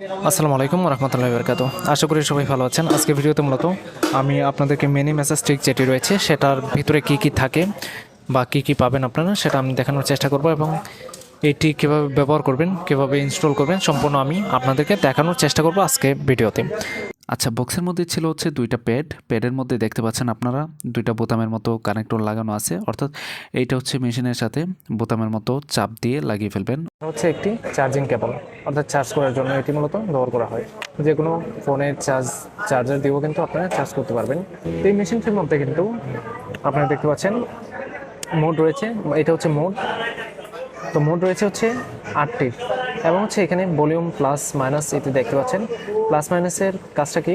আসসালামু আলাইকুম রহমতুল্লাহ বরকাত আশা করি সবাই ভালো আছেন। আজকে ভিডিওতে মূলত আমি আপনাদেরকে মেনি মেসেজ ট্রিক যেটি রয়েছে, সেটার ভিতরে কি কি থাকে বা কি কি পাবেন আপনারা, সেটা আমি দেখানোর চেষ্টা করব এবং এটি কীভাবে ব্যবহার করবেন, কীভাবে ইনস্টল করবেন, সম্পূর্ণ আমি আপনাদেরকে দেখানোর চেষ্টা করব আজকে ভিডিওতে। আচ্ছা বক্সের মধ্যে ছিল হচ্ছে দুইটা প্যাড প্যাডের মধ্যে দেখতে পাচ্ছেন আপনারা, দুইটা বোতামের মতো কানেক্টর লাগানো আছে। অর্থাৎ এইটা হচ্ছে মেশিনের সাথে বোতামের মতো চাপ দিয়ে লাগিয়ে ফেলবেন। হচ্ছে একটি চার্জিং কেবল অর্থাৎ চার্জ করার জন্য এটি মূলত ব্যবহার করা হয়। যে কোনো ফোনের চার্জ চার্জার দিয়েও কিন্তু আপনারা চার্জ করতে পারবেন। এই মেশিনটির মধ্যে কিন্তু আপনারা দেখতে পাচ্ছেন মোড রয়েছে, এটা হচ্ছে মোড তো মোড রয়েছে হচ্ছে আটটি। এবং হচ্ছে এখানে ভলিউম প্লাস মাইনাস এতে দেখতে পাচ্ছেন। প্লাস মাইনাসের কাজটা কি?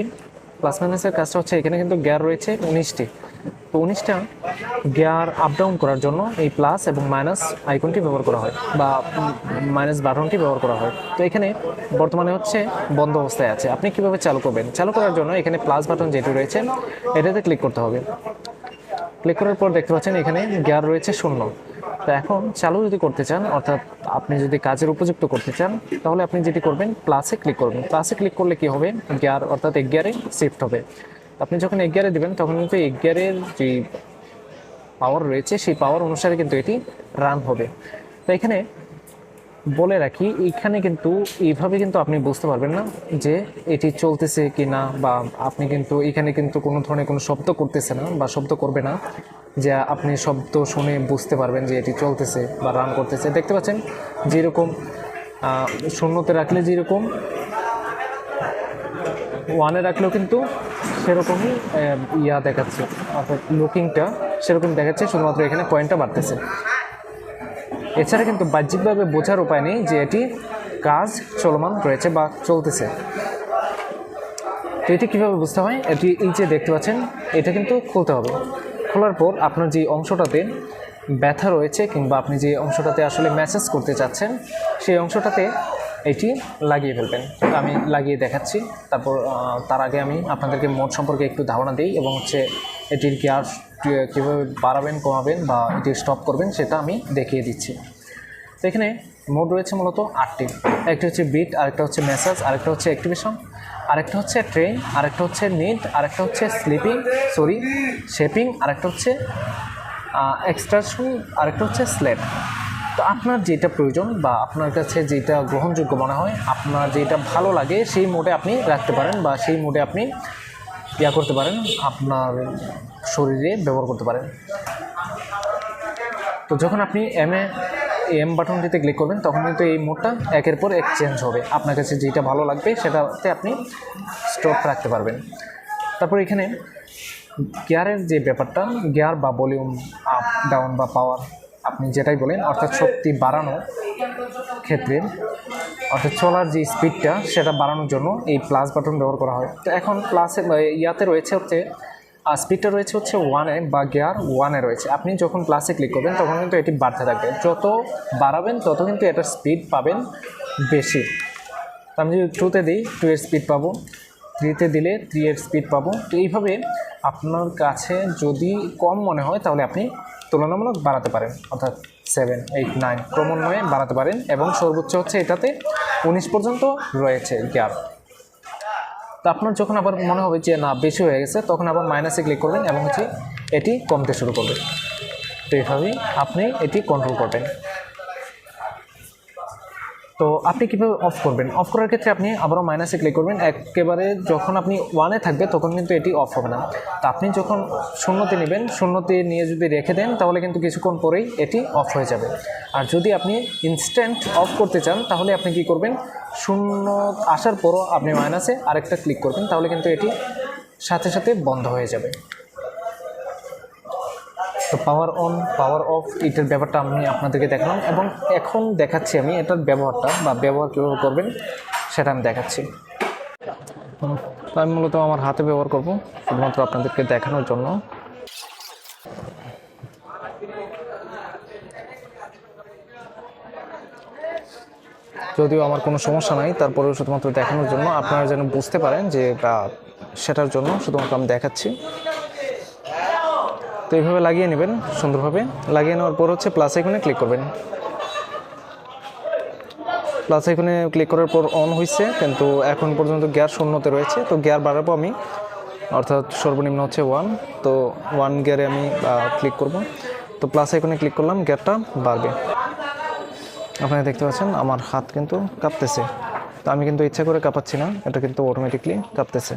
প্লাস মাইনাসের কাজটা হচ্ছে এখানে কিন্তু গিয়ার রয়েছে উনিশটি। তো উনিশটা গিয়ার আপ ডাউন করার জন্য এই প্লাস এবং মাইনাস আইকনটি ব্যবহার করা হয় বা মাইনাস বাটনটি ব্যবহার করা হয়। তো এখানে বর্তমানে হচ্ছে বন্ধ অবস্থায় আছে। আপনি কীভাবে চালু করবেন? চালু করার জন্য এখানে প্লাস বাটন যেটি রয়েছে, এটাতে ক্লিক করতে হবে। ক্লিক করার পর দেখতে পাচ্ছেন এখানে গিয়ার রয়েছে শূন্য। তো এখন চালু যদি করতে চান, অর্থাৎ আপনি যদি কাজের উপযুক্ত করতে চান, তাহলে আপনি যেটি করবেন প্লাসে ক্লিক করবেন। প্লাসে ক্লিক করলে কি হবে? গিয়ার অর্থাৎ এক গিয়ারে শিফট হবে। আপনি যখন এক গিয়ারে দেবেন, তখন কিন্তু এক গিয়ারের যে পাওয়ার রয়েছে, সেই পাওয়ার অনুসারে কিন্তু এটি রান হবে। তো এখানে বলে রাখি, এখানে কিন্তু এইভাবে কিন্তু আপনি বুঝতে পারবেন না যে এটি চলতেছে কি না বা আপনি কিন্তু এখানে কিন্তু কোনো ধরনের কোনো শব্দ করতেছে না বা শব্দ করবে না। যে আপনি শব্দ শুনে বুঝতে পারবেন যে এটি চলতেছে বা রান করতেছে। দেখতে পাচ্ছেন যেরকম শূন্যতে রাখলে যেরকম ওয়ানে রাখলেও কিন্তু সেরকমই ইয়া দেখাচ্ছে। অর্থাৎ লুকিংটা সেরকম দেখাচ্ছে, শুধুমাত্র এখানে পয়েন্টটা বাড়তেছে। এছাড়া কিন্তু বাহ্যিকভাবে বোঝার উপায় নেই যে এটি কাজ চলমান রয়েছে বা চলতেছে। তো এটি কীভাবে বুঝতে হয়? এটি এই যে দেখতে পাচ্ছেন, এটা কিন্তু খুলতে হবে। খোলার পর আপনার যে অংশটাতে ব্যথা রয়েছে কিংবা আপনি যে অংশটাতে আসলে মেসেজ করতে চাচ্ছেন, সেই অংশটাতে এটি লাগিয়ে ফেলবেন। আমি লাগিয়ে দেখাচ্ছি। তারপর তার আগে আমি আপনাদেরকে মোড সম্পর্কে একটু ধারণা দিই এবং হচ্ছে এটির গিয়ার কীভাবে বাড়াবেন, কমাবেন বা এটি স্টপ করবেন সেটা আমি দেখিয়ে দিচ্ছি। এখানে মোড রয়েছে মূলত আটটি। একটা হচ্ছে বিট আরেকটা হচ্ছে মেসেজ আরেকটা হচ্ছে অ্যাক্টিভেশন আরেকটা হচ্ছে ট্রেন আরেকটা হচ্ছে নিট আরেকটা হচ্ছে স্লিপিং সরি শেপিং আরেকটা হচ্ছে এক্সট্রা এক্সট্রাশন আরেকটা হচ্ছে স্লেট তো আপনার যেটা প্রয়োজন বা আপনার কাছে যেটা গ্রহণযোগ্য মনে হয়, আপনার যেটা ভালো লাগে সেই মোডে আপনি রাখতে পারেন বা সেই মোডে আপনি ইয়া করতে পারেন, আপনার শরীরে ব্যবহার করতে পারেন। তো যখন আপনি এম এ এম বাটনটিতে ক্লিক করবেন, তখন কিন্তু এই মোডটা একের পর এক চেঞ্জ হবে। আপনার কাছে যেটা ভালো লাগবে, সেটাতে আপনি স্টপ রাখতে পারবেন। তারপর এখানে গিয়ারের যে ব্যাপারটা গিয়ার বা ভলিউম আপ ডাউন বা পাওয়ার আপনি যেটাই বলেন, অর্থাৎ শক্তি বাড়ানো ক্ষেত্রে, অর্থাৎ চলার যে স্পিডটা সেটা বাড়ানোর জন্য এই প্লাস বাটন ব্যবহার করা হয়। তো এখন প্লাসে ইয়াতে রয়েছে হচ্ছে আর স্পিডটা রয়েছে হচ্ছে ওয়ানে বা গিয়ার ওয়ানে রয়েছে। আপনি যখন প্লাসে ক্লিক করবেন, তখন কিন্তু এটি বাড়তে থাকবে। যত বাড়াবেন, তত কিন্তু এটার স্পিড পাবেন বেশি। আমি যদি টুতে দিই টু এর স্পিড পাবো। থ্রিতে দিলে থ্রি এর স্পিড পাবো। তো এইভাবে আপনার কাছে যদি কম মনে হয়, তাহলে আপনি তুলনামূলক বাড়াতে পারেন। অর্থাৎ সেভেন এইট নাইন ক্রমান্বয়ে বাড়াতে পারেন এবং সর্বোচ্চ হচ্ছে এটাতে উনিশ পর্যন্ত রয়েছে গ্যাপ তো আপনার যখন আবার মনে হবে যে না, বেশি হয়ে গেছে, তখন আবার মাইনাসে ক্লিক করবেন এবং হচ্ছে এটি কমতে শুরু করবে তো এভাবেই আপনি এটি কন্ট্রোল করবেন। তো আপনি কীভাবে অফ করবেন? অফ করার ক্ষেত্রে আপনি আবারও মাইনাসে ক্লিক করবেন। একেবারে যখন আপনি ওয়ানে থাকবে, তখন কিন্তু এটি অফ হবে না। তো আপনি যখন শূন্যতে নেবেন, শূন্যতে নিয়ে যদি রেখে দেন, তাহলে কিন্তু কিছুক্ষণ পরেই এটি অফ হয়ে যাবে। আর যদি আপনি ইনস্ট্যান্ট অফ করতে চান, তাহলে আপনি কি করবেন? শূন্য আসার পরও আপনি মাইনাসে আরেকটা ক্লিক করবেন, তাহলে কিন্তু এটি সাথে সাথে বন্ধ হয়ে যাবে। তো পাওয়ার অন পাওয়ার অফ এটার ব্যাপারটা আমি আপনাদেরকে দেখালাম এবং এখন দেখাচ্ছি আমি এটার ব্যবহারটা বা ব্যবহার কীভাবে করবেন সেটা আমি দেখাচ্ছি। তো আমি মূলত আমার হাতে ব্যবহার করব শুধুমাত্র আপনাদেরকে দেখানোর জন্য। যদিও আমার কোনো সমস্যা নাই, তারপরেও শুধুমাত্র দেখানোর জন্য। আপনারা যেন বুঝতে পারেন যে সেটার জন্য শুধুমাত্র আমি দেখাচ্ছি। তো এইভাবে লাগিয়ে নেবেন, সুন্দরভাবে। লাগিয়ে নেওয়ার পর হচ্ছে প্লাস এখানে ক্লিক করবেন। প্লাস এখানে ক্লিক করার পর অন হয়েছে কিন্তু এখন পর্যন্ত গিয়ার শূন্যতে রয়েছে। তো গিয়ার বাড়াবো আমি, অর্থাৎ সর্বনিম্ন হচ্ছে ওয়ান তো ওয়ান গিয়ারে আমি ক্লিক করব। তো প্লাস এখানে ক্লিক করলাম গিয়ারটা বাড়বে। আপনারা দেখতে পাচ্ছেন, আমার হাত কিন্তু কাঁপতেছে। তো আমি কিন্তু ইচ্ছা করে কাঁপাচ্ছি না, এটা কিন্তু অটোমেটিকলি কাঁপতেছে।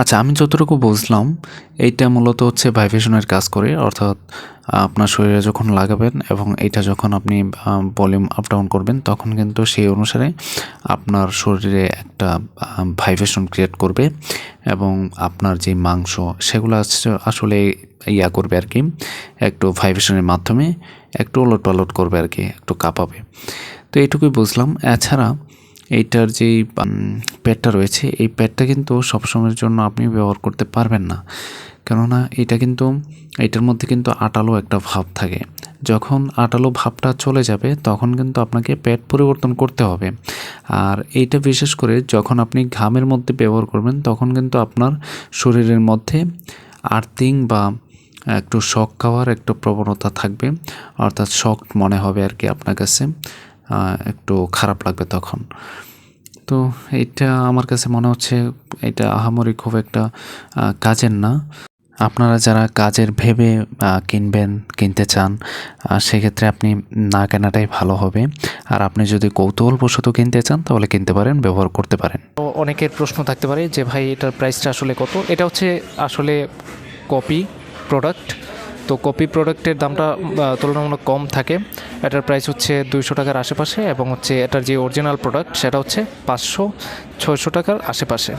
আচ্ছা আমি যতটুকু বুঝলাম, এইটা মূলত হচ্ছে ভাইব্রেশনের কাজ করে। অর্থাৎ, আপনার শরীরে যখন লাগাবেন এবং এটা যখন আপনি ভলিউম আপ ডাউন করবেন, তখন কিন্তু সেই অনুসারে আপনার শরীরে একটা ভাইব্রেশন ক্রিয়েট করবে এবং আপনার যে মাংস, সেগুলো আসলে ইয়া করবে আর কি একটু ভাইব্রেশনের মাধ্যমে একটু ওলট পালট করবে আর কি একটু কাঁপাবে। তো এইটুকুই বুঝলাম। এছাড়া এইটার যেই প্যাডটা রয়েছে, এই প্যাডটা কিন্তু সবসময়ের জন্য আপনি ব্যবহার করতে পারবেন না। কেননা এটা কিন্তু, এটার মধ্যে কিন্তু আটালো একটা ভাব থাকে। যখন আটালো ভাবটা চলে যাবে, তখন কিন্তু আপনাকে প্যাড পরিবর্তন করতে হবে। আর এইটা বিশেষ করে যখন আপনি ঘামের মধ্যে ব্যবহার করবেন, তখন কিন্তু আপনার শরীরের মধ্যে আর্থিং বা, একটু শক খাওয়ার একটা প্রবণতা থাকবে। অর্থাৎ শক মনে হবে আর কি আপনার কাছে। একটু খারাপ লাগবে তখন। তো এটা আমার কাছে মনে হচ্ছে এটা আহামরি খুব একটা কাজের না। আপনারা যারা কাজের ভেবে কিনবেন, কিনতে চান সেক্ষেত্রে আপনি না কেনাটাই ভালো হবে। আর আপনি যদি কৌতূহলবশত কিনতে চান, তাহলে কিনতে পারেন, ব্যবহার করতে পারেন। তো অনেকের প্রশ্ন থাকতে পারে যে, ভাই, এটার প্রাইসটা আসলে কত? এটা হচ্ছে আসলে কপি প্রোডাক্ট তো কপি প্রোডাক্টের দামটা তুলনামূলক কম থাকে। এটার প্রাইস হচ্ছে দুইশো টাকার আশেপাশে এবং হচ্ছে এটার যে অরিজিনাল প্রোডাক্ট সেটা হচ্ছে পাঁচশো, ছয়শো টাকার আশেপাশে।